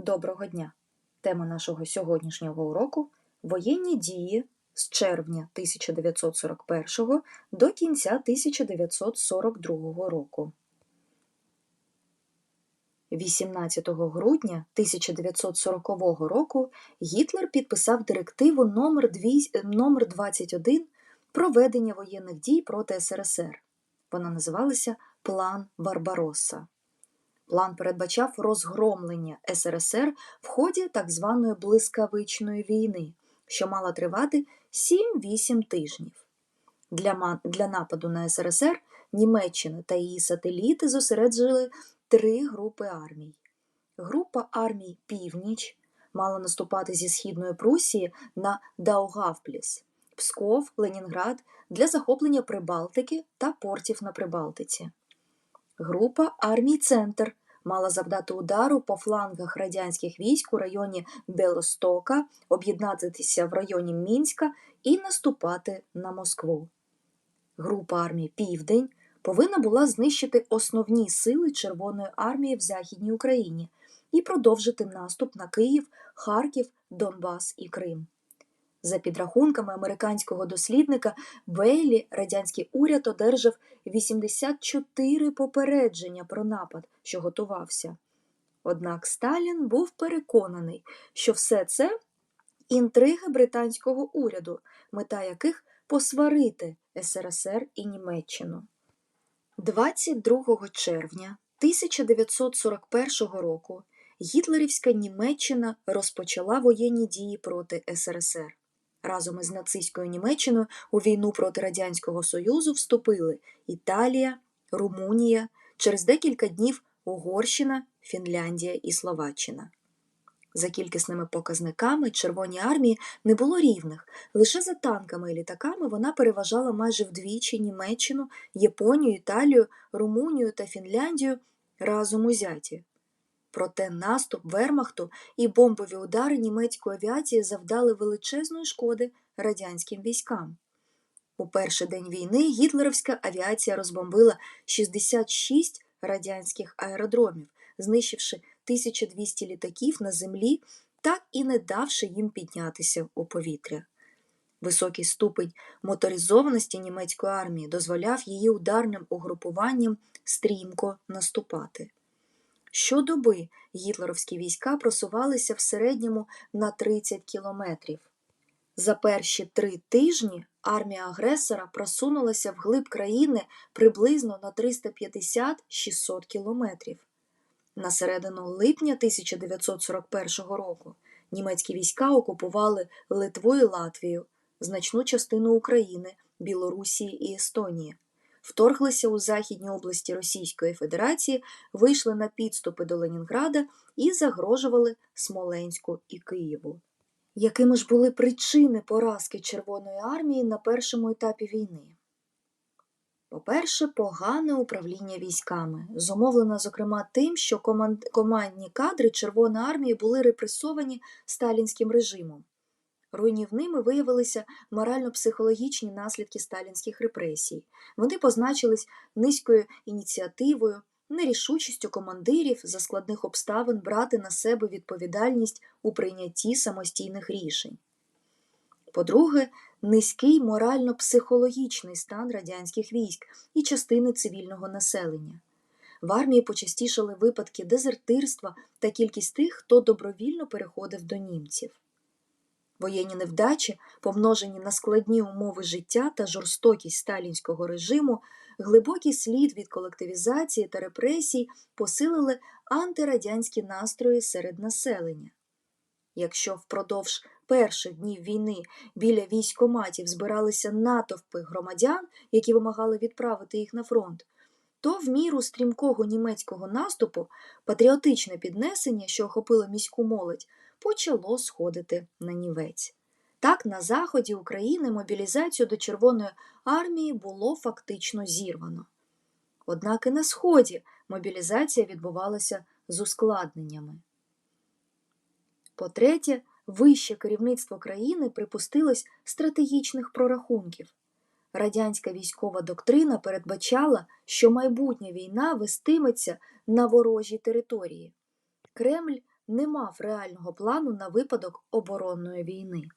Доброго дня! Тема нашого сьогоднішнього уроку воєнні дії з червня 1941 до кінця 1942 року. 18 грудня 1940 року Гітлер підписав директиву номер 21 про ведення воєнних дій проти СРСР. Вона називалася План Барбаросса. План передбачав розгромлення СРСР в ході так званої блискавичної війни, що мала тривати 7-8 тижнів. Для, для нападу на СРСР Німеччина та її сателіти зосереджили три групи армій. Група армій Північ мала наступати зі Східної Прусії на Даугавпліс, Псков, Ленінград для захоплення Прибалтики та портів на Прибалтиці. Група армій Центр мала завдати удару по флангах радянських військ у районі Белостока, об'єднатися в районі Мінська і наступати на Москву. Група армій Південь повинна була знищити основні сили Червоної армії в Західній Україні і продовжити наступ на Київ, Харків, Донбас і Крим. За підрахунками американського дослідника Бейлі, радянський уряд одержав 84 попередження про напад, що готувався. Однак Сталін був переконаний, що все це інтриги британського уряду, мета яких посварити СРСР і Німеччину. 22 червня 1941 року гітлерівська Німеччина розпочала воєнні дії проти СРСР. Разом із нацистською Німеччиною у війну проти Радянського Союзу вступили Італія, Румунія, через декілька днів Угорщина, Фінляндія і Словаччина. За кількісними показниками Червоній армії не було рівних. Лише за танками і літаками вона переважала майже вдвічі Німеччину, Японію, Італію, Румунію та Фінляндію разом узяті. Проте наступ Вермахту і бомбові удари німецької авіації завдали величезної шкоди радянським військам. У перший день війни гітлерівська авіація розбомбила 66 радянських аеродромів, знищивши 1200 літаків на землі, так і не давши їм піднятися у повітря. Високий ступень моторизованості німецької армії дозволяв її ударним угрупуванням стрімко наступати. Щодоби гітлерівські війська просувалися в середньому на 30 кілометрів. За перші три тижні армія агресора просунулася вглиб країни приблизно на 350-600 кілометрів. На середину липня 1941 року німецькі війська окупували Литву і Латвію, значну частину України, Білорусії і Естонії вторглися у західні області Російської Федерації, вийшли на підступи до Ленінграда і загрожували Смоленську і Києву. Якими ж були причини поразки Червоної армії на першому етапі війни? По-перше, погане управління військами, зумовлено, зокрема, тим, що команд- командні кадри Червоної армії були репресовані сталінським режимом. Руйнівними виявилися морально-психологічні наслідки сталінських репресій. Вони позначились низькою ініціативою, нерішучістю командирів за складних обставин брати на себе відповідальність у прийнятті самостійних рішень. По-друге, низький морально-психологічний стан радянських військ і частини цивільного населення. В армії почастішали випадки дезертирства та кількість тих, хто добровільно переходив до німців. Воєнні невдачі, помножені на складні умови життя та жорстокість сталінського режиму, глибокий слід від колективізації та репресій посилили антирадянські настрої серед населення. Якщо впродовж перших днів війни біля військоматів збиралися натовпи громадян, які вимагали відправити їх на фронт, то в міру стрімкого німецького наступу патріотичне піднесення, що охопило міську молодь, почало сходити на нівець. Так, на заході України мобілізацію до Червоної армії було фактично зірвано. Однак і на сході мобілізація відбувалася з ускладненнями. По-третє, вище керівництво країни припустилось стратегічних прорахунків. Радянська військова доктрина передбачала, що майбутня війна вестиметься на ворожій території. Кремль не мав реального плану на випадок оборонної війни.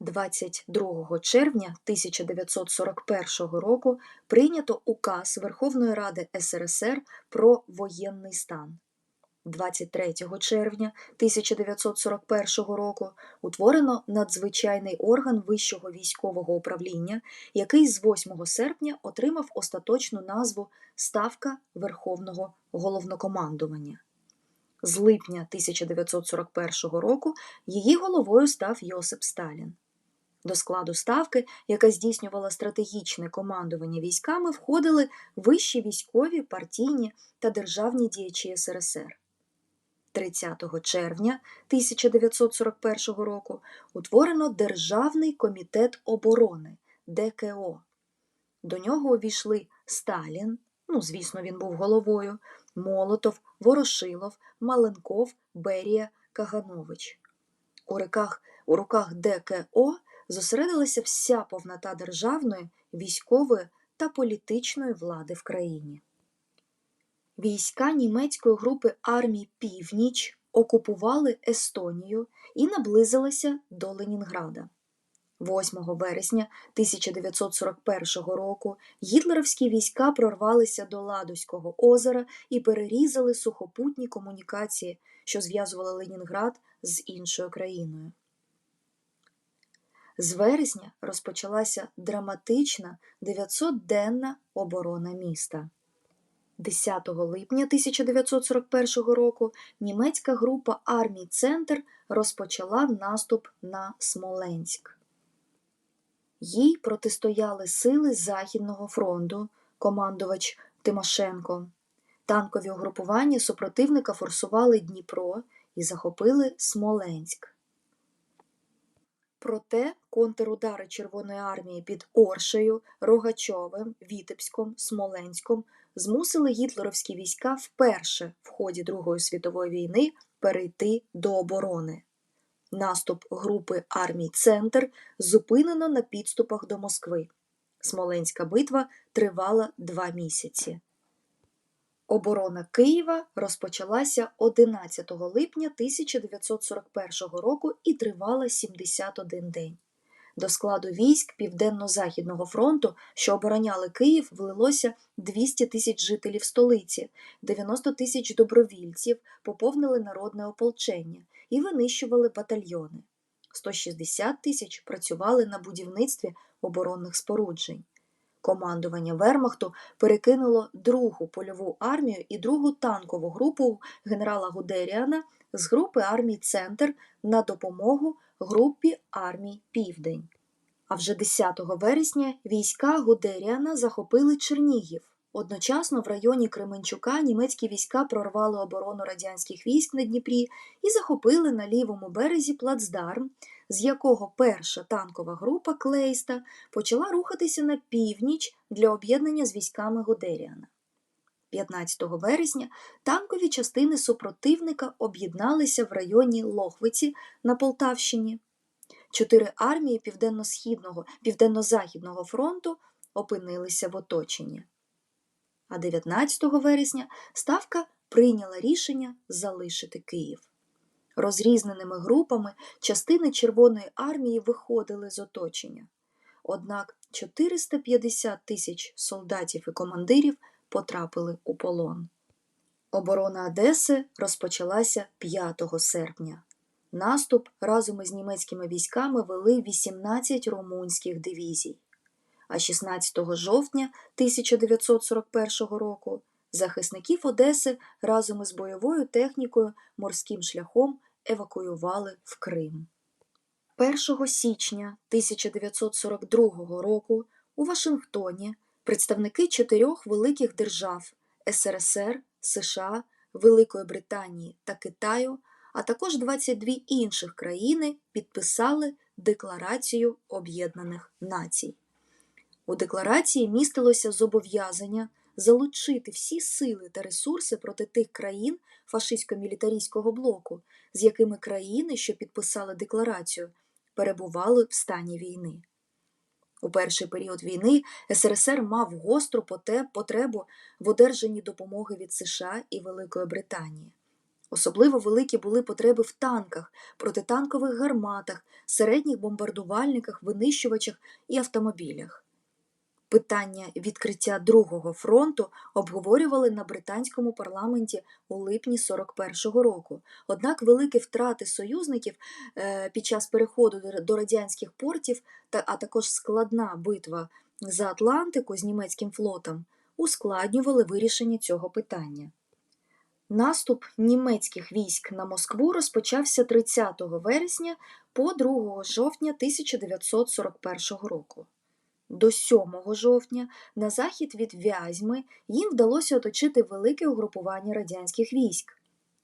22 червня 1941 року прийнято указ Верховної Ради СРСР про воєнний стан. 23 червня 1941 року утворено надзвичайний орган Вищого військового управління, який з 8 серпня отримав остаточну назву Ставка Верховного головнокомандування. З липня 1941 року її головою став Йосип Сталін. До складу ставки, яка здійснювала стратегічне командування військами, входили вищі військові, партійні та державні діячі СРСР. 30 червня 1941 року утворено Державний комітет оборони ДКО. До нього увійшли Сталін, ну, звісно, він був головою, Молотов, Ворошилов, Маленков, Берія, Каганович. У руках, у руках ДКО зосередилася вся повнота державної, військової та політичної влади в країні. Війська німецької групи армій Північ окупували Естонію і наблизилися до Ленінграда. 8 вересня 1941 року гітлерівські війська прорвалися до Ладозького озера і перерізали сухопутні комунікації, що зв'язували Ленінград з іншою країною. З вересня розпочалася драматична 900-денна оборона міста. 10 липня 1941 року німецька група армій Центр розпочала наступ на Смоленськ. Їй протистояли сили Західного фронту, командувач Тимошенко. Танкові угрупування супротивника форсували Дніпро і захопили Смоленськ. Проте контрудари Червоної армії під Оршею, Рогачовим, Вітебськом, Смоленськом змусили гітлерівські війська вперше в ході Другої світової війни перейти до оборони. Наступ групи армій Центр зупинено на підступах до Москви. Смоленська битва тривала два місяці. Оборона Києва розпочалася 11 липня 1941 року і тривала 71 день. До складу військ Південно-Західного фронту, що обороняли Київ, влилося 200 тисяч жителів столиці, 90 тисяч добровільців поповнили народне ополчення і винищували батальйони. 160 тисяч працювали на будівництві оборонних споруджень. Командування Вермахту перекинуло другу польову армію і другу танкову групу генерала Гудеріана з групи армій Центр на допомогу групі армій Південь. А вже 10 вересня війська Гудеріана захопили Чернігів. Одночасно в районі Кременчука німецькі війська прорвали оборону радянських військ на Дніпрі і захопили на лівому березі плацдарм, з якого перша танкова група Клейста почала рухатися на північ для об'єднання з військами Гудеріана. 15 вересня танкові частини супротивника об'єдналися в районі Лохвиці на Полтавщині. Чотири армії Південно-Східного, Південно-Західного фронту опинилися в оточенні. А 19 вересня Ставка прийняла рішення залишити Київ. Розрізненими групами частини Червоної армії виходили з оточення. Однак 450 тисяч солдатів і командирів потрапили у полон. Оборона Одеси розпочалася 5 серпня. Наступ разом із німецькими військами вели 18 румунських дивізій. А 16 жовтня 1941 року захисників Одеси разом із бойовою технікою морським шляхом евакуювали в Крим. 1 січня 1942 року у Вашингтоні представники чотирьох великих держав СРСР, США, Великої Британії та Китаю, а також 22 інших країни підписали Декларацію Об'єднаних Націй. У декларації містилося зобов'язання залучити всі сили та ресурси проти тих країн фашистсько-мілітарійського блоку, з якими країни, що підписали декларацію, перебували в стані війни. У перший період війни СРСР мав гостру потребу в одержанні допомоги від США і Великої Британії. Особливо великі були потреби в танках, протитанкових гарматах, середніх бомбардувальниках, винищувачах і автомобілях. Питання відкриття Другого фронту обговорювали на британському парламенті у липні 41-го року. Однак великі втрати союзників е, під час переходу до- до радянських портів, а також складна битва за Атлантику з німецьким флотом ускладнювали вирішення цього питання. Наступ німецьких військ на Москву розпочався 30 вересня по 2 жовтня 1941 року. До 7 жовтня на захід від Вязьми їм вдалося оточити велике угрупування радянських військ.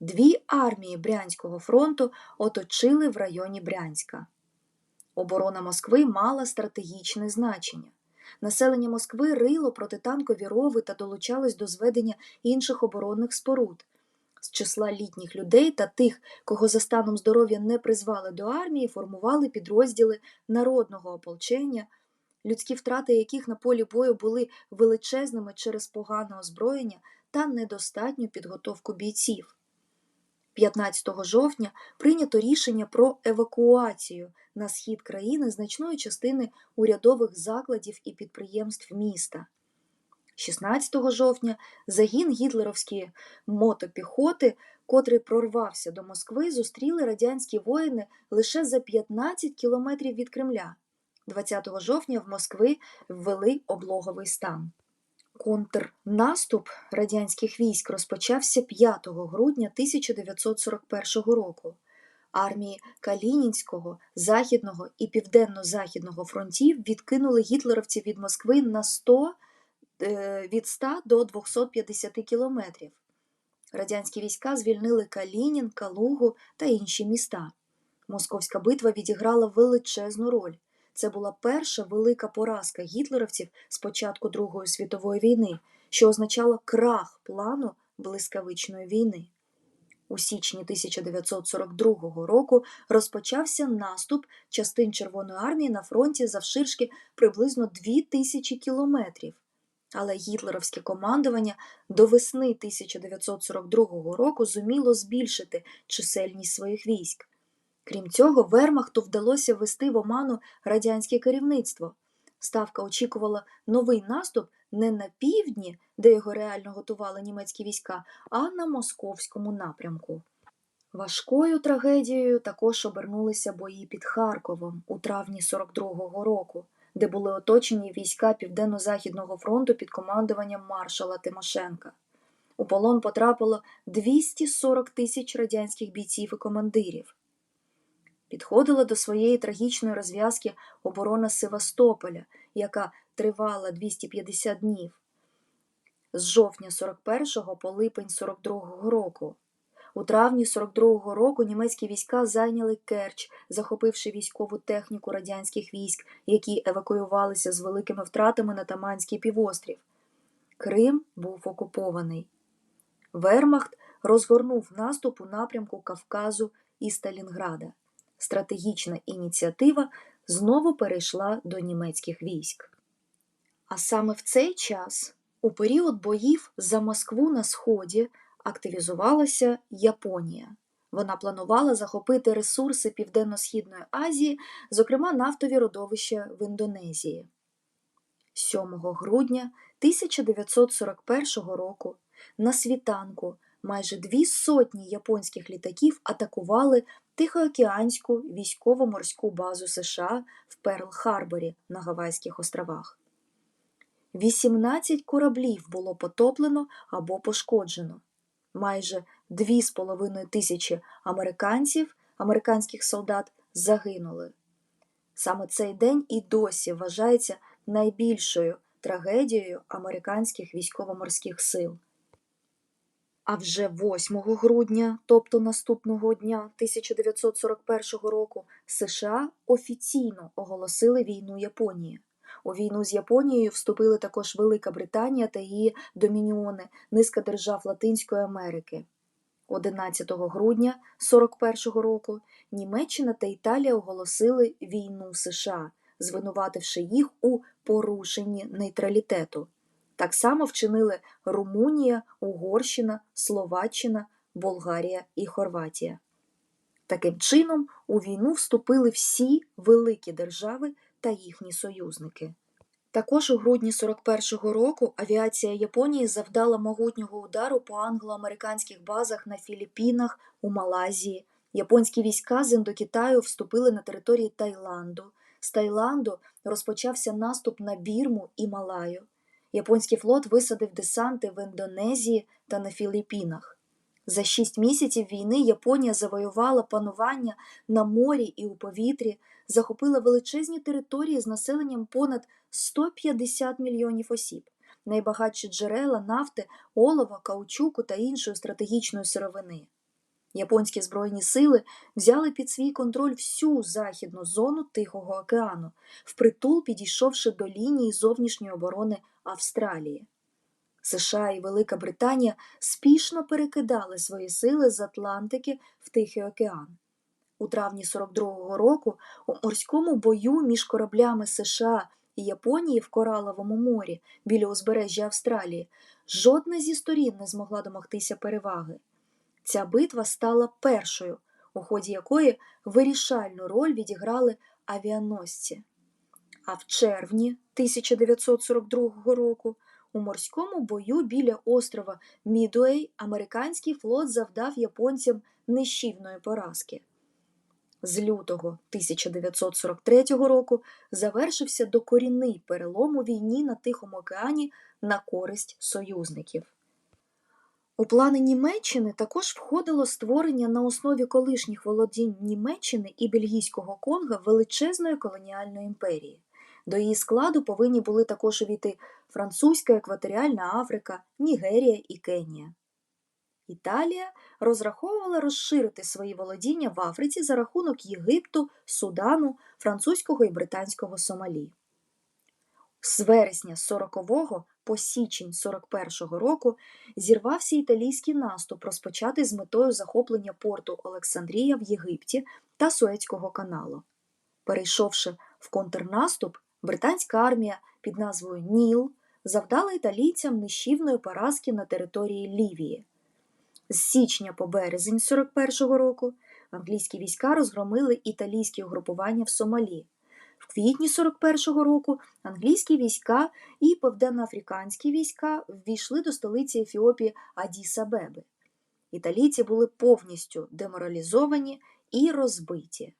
Дві армії Брянського фронту оточили в районі Брянська. Оборона Москви мала стратегічне значення. Населення Москви рило протитанкові рови та долучалось до зведення інших оборонних споруд. З числа літніх людей та тих, кого за станом здоров'я не призвали до армії, формували підрозділи народного ополчення, людські втрати яких на полі бою були величезними через погане озброєння та недостатню підготовку бійців. 15 жовтня прийнято рішення про евакуацію на схід країни значної частини урядових закладів і підприємств міста. 16 жовтня загін гітлерівської мотопіхоти, котрий прорвався до Москви, зустріли радянські воїни лише за 15 кілометрів від Кремля. 20 жовтня в Москви ввели облоговий стан. Контрнаступ радянських військ розпочався 5 грудня 1941 року. Армії Калінінського, Західного і Південно-Західного фронтів відкинули гітлерівців від Москви на 100, е, від 100 до 250 кілометрів. Радянські війська звільнили Калінін, Калугу та інші міста. Московська битва відіграла величезну роль. Це була перша велика поразка гітлерівців з початку Другої світової війни, що означало крах плану блискавичної війни. У січні 1942 року розпочався наступ частин Червоної армії на фронті завширшки приблизно 2000 кілометрів. Але гітлерівське командування до весни 1942 року зуміло збільшити чисельність своїх військ. Крім цього, Вермахту вдалося ввести в оману радянське керівництво. Ставка очікувала новий наступ не на півдні, де його реально готували німецькі війська, а на московському напрямку. Важкою трагедією також обернулися бої під Харковом у травні 42-го року, де були оточені війська Південно-Західного фронту під командуванням маршала Тимошенка. У полон потрапило 240 тисяч радянських бійців і командирів. Підходила до своєї трагічної розв'язки оборона Севастополя, яка тривала 250 днів з жовтня 41 по липень 42 року. У травні 42-го року німецькі війська зайняли Керч, захопивши військову техніку радянських військ, які евакуювалися з великими втратами на Таманський півострів. Крим був окупований. Вермахт розгорнув наступ у напрямку Кавказу і Сталінграда. Стратегічна ініціатива знову перейшла до німецьких військ. А саме в цей час, у період боїв за Москву на Сході, активізувалася Японія. Вона планувала захопити ресурси Південно-Східної Азії, зокрема нафтові родовища в Індонезії. 7 грудня 1941 року на світанку майже дві сотні японських літаків атакували Тихоокеанську військово-морську базу США в Перл-Харборі на Гавайських островах. 18 кораблів було потоплено або пошкоджено. Майже 2,5 тисячі американців, американських солдат загинули. Саме цей день і досі вважається найбільшою трагедією американських військово-морських сил. А вже 8 грудня, тобто наступного дня 1941 року, США офіційно оголосили війну Японії. У війну з Японією вступили також Велика Британія та її домініони, низка держав Латинської Америки. 11 грудня 41 року Німеччина та Італія оголосили війну США, звинувативши їх у порушенні нейтралітету. Так само вчинили Румунія, Угорщина, Словаччина, Болгарія і Хорватія. Таким чином, у війну вступили всі великі держави та їхні союзники. Також у грудні 41-го року авіація Японії завдала могутнього удару по англо-американських базах на Філіппінах, у Малайзії. Японські війська з Індокитаю вступили на території Таїланду. З Таїланду розпочався наступ на Бірму і Малаю. Японський флот висадив десанти в Індонезії та на Філіппінах. За шість місяців війни Японія завоювала панування на морі і у повітрі, захопила величезні території з населенням понад 150 мільйонів осіб, найбагатші джерела нафти, олова, каучуку та іншої стратегічної сировини. Японські збройні сили взяли під свій контроль всю західну зону Тихого океану, впритул підійшовши до лінії зовнішньої оборони Австралії. США і Велика Британія спішно перекидали свої сили з Атлантики в Тихий океан. У травні 42-го року у морському бою між кораблями США і Японії в Кораловому морі біля узбережжя Австралії жодна зі сторін не змогла домогтися переваги. Ця битва стала першою, у ході якої вирішальну роль відіграли авіаносці. А в червні 1942 року у морському бою біля острова Мідуей американський флот завдав японцям нищівної поразки. З лютого 1943 року завершився докорінний перелом у війні на Тихому океані на користь союзників. У плани Німеччини також входило створення на основі колишніх володінь Німеччини і Бельгійського Конга величезної колоніальної імперії. До її складу повинні були також увійти Французька екваторіальна Африка, Нігерія і Кенія. Італія розраховувала розширити свої володіння в Африці за рахунок Єгипту, Судану, французького і британського Сомалі. З вересня 40-го по січень 41-го року зірвався італійський наступ, розпочатий з метою захоплення порту Олександрія в Єгипті та Суецького каналу. Перейшовши в контрнаступ, британська армія під назвою Ніл завдала італійцям нищівної поразки на території Лівії. З січня по березень 41-го року англійські війська розгромили італійські угрупування в Сомалі. В квітні 41-го року англійські війська і південноафриканські війська ввійшли до столиці Ефіопії Адіс-Абеби. Італійці були повністю деморалізовані і розбиті.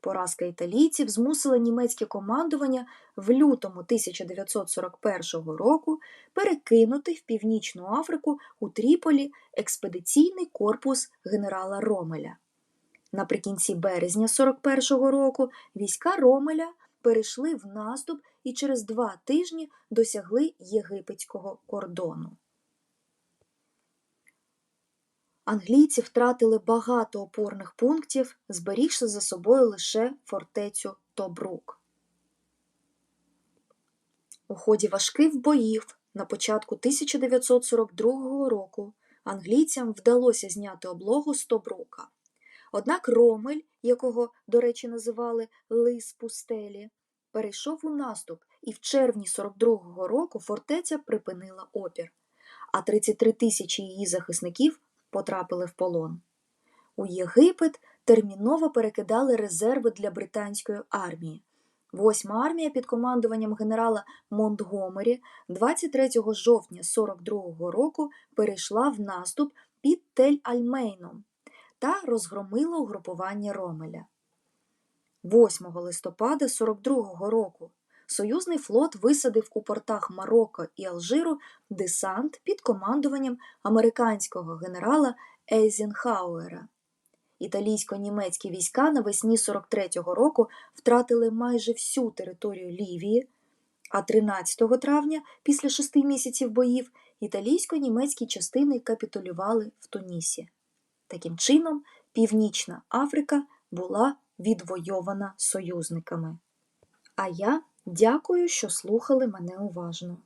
Поразка італійців змусила німецьке командування в лютому 1941 року перекинути в Північну Африку у Тріполі експедиційний корпус генерала Ромеля. Наприкінці березня 41-го року війська Ромеля перейшли в наступ і через два тижні досягли єгипетського кордону. Англійці втратили багато опорних пунктів, зберігши за собою лише фортецю Тобрук. У ході важких боїв на початку 1942 року англійцям вдалося зняти облогу з Тобрука. Однак Ромель, якого, до речі, називали Лис пустелі, перейшов у наступ, і в червні 42-го року фортеця припинила опір, а 33 тисячі її захисників потрапили в полон. У Єгипет терміново перекидали резерви для британської армії. Восьма армія під командуванням генерала Монтгомері 23 жовтня 42-го року перейшла в наступ під Тель-Альмейном та розгромила угрупування Ромеля. 8 листопада 42-го року союзний флот висадив у портах Марокко і Алжиру десант під командуванням американського генерала Ейзенхауера. Італійсько-німецькі війська навесні 43-го року втратили майже всю територію Лівії, а 13 травня, після шести місяців боїв, італійсько-німецькі частини капітулювали в Тунісі. Таким чином, Північна Африка була відвойована союзниками. А я дякую, що слухали мене уважно.